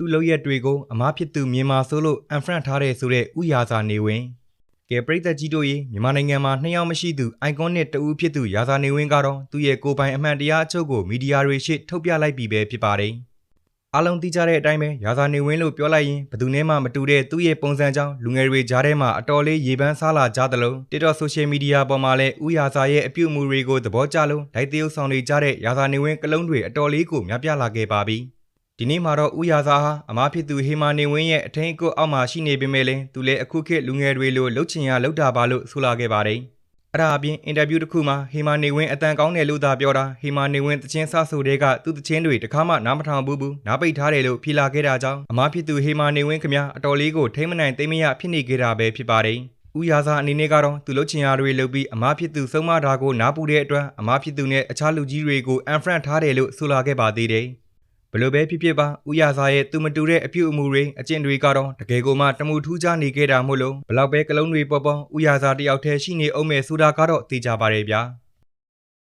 သူ့လုပ်ရက်တွေကိုအမားဖြစ်သူမြန်မာဆိုလို့အန်ဖရန့်ထားတဲ့ဆိုတဲ့ဥယာစာနေဝင်ကဲပရိသတ်ကြီးတို့ရေမြန်မာနိုင်ငံမှာနှစ်ယောက်မရှိသူအိုင်ကွန်နစ်တဦးဖြစ်သူရာဇာနေဝင်းကတော့သူ့ရဲ့ကိုယ်ပိုင်အမှန်တရားအချုပ်ကိုမီဒီယာတွေရှေ့ထုတ်ပြလိုက်ပြီပဲဖြစ်ပါတယ်အားလုံးသိကြတဲ့အတိုင်းပဲရာဇာနေဝင်းလို့ပြောလိုက်ရင်ဘယ်သူနဲ့မှမတူတဲ့သူ့ရဲ့ပုံစံကြောင့်လူငယ်တွေကြားထဲမှာအတော်လေးရေပန်းစားလာကြသလို TikTok Social Media ပေါ်မှာလည်းဥယာစာရဲ့အပြုအမူတွေကိုသဘောကျလို့လိုက်တရုပ်ဆောင်နေကြတဲ့ရာဇာနေဝင်းကလုံးတွေအတော်လေးကိုများပြားလာခဲ့ပါပြီ ဒီနေ့မှာတော့ဥယာစာဟာအမားဖြစ်သူဟေမာနေဝင်းရဲ့အထင်အကွတ်အောက်မှာရှိနေပေမဲ့လည်းသူလည်းအခုခေတ်လူငယ်တွေလိုလှုပ်ချင်ရလှုပ်တာပါလို့ဆိုလာခဲ့ပါတယ်အဲ့ဒါအပြင်အင်တာဗျူးတစ်ခုမှာဟေမာနေဝင်းအတန်ကောင်းတယ်လို့သာပြောတာဟေမာနေဝင်းတချင်းဆဆိုတဲ့ကသူ့တချင်းတွေတခါမှနားမထောင်ဘူးဘူးနားပိတ်ထားတယ်လို့ဖြေလာခဲ့တာကြောင့်အမားဖြစ်သူဟေမာနေဝင်းခမအတော်လေးကိုထိမ့်မနိုင်သိမ့်မရဖြစ်နေခဲ့တာပဲဖြစ်ပါတယ်ဥယာစာအနေနဲ့ကတော့သူလှုပ်ချင်ရတွေလုပ်ပြီးအမားဖြစ်သူဆုံးမတာကိုနားပူတဲ့အတွက်အမားဖြစ်သူနဲ့အခြားလူကြီးတွေကိုအန်ဖရန့်ထားတယ်လို့ဆိုလာခဲ့ပါသေးတယ် ဘလို့ပဲဖြစ်ဖြစ်ပါဥယာစာရဲ့သူမတူတဲ့အပြုအမူတွေအကျင့်တွေကတော့တကယ်ကိုမှတမှုထူးခြားနေခဲ့တာမို့လို့ဘလောက်ပဲကလုံးတွေပေါ်ပေါ်ဥယာစာတယောက်တည်းရှိနေအောင်မယ်ဆိုတာကတော့သိကြပါရဲ့ဗျာ။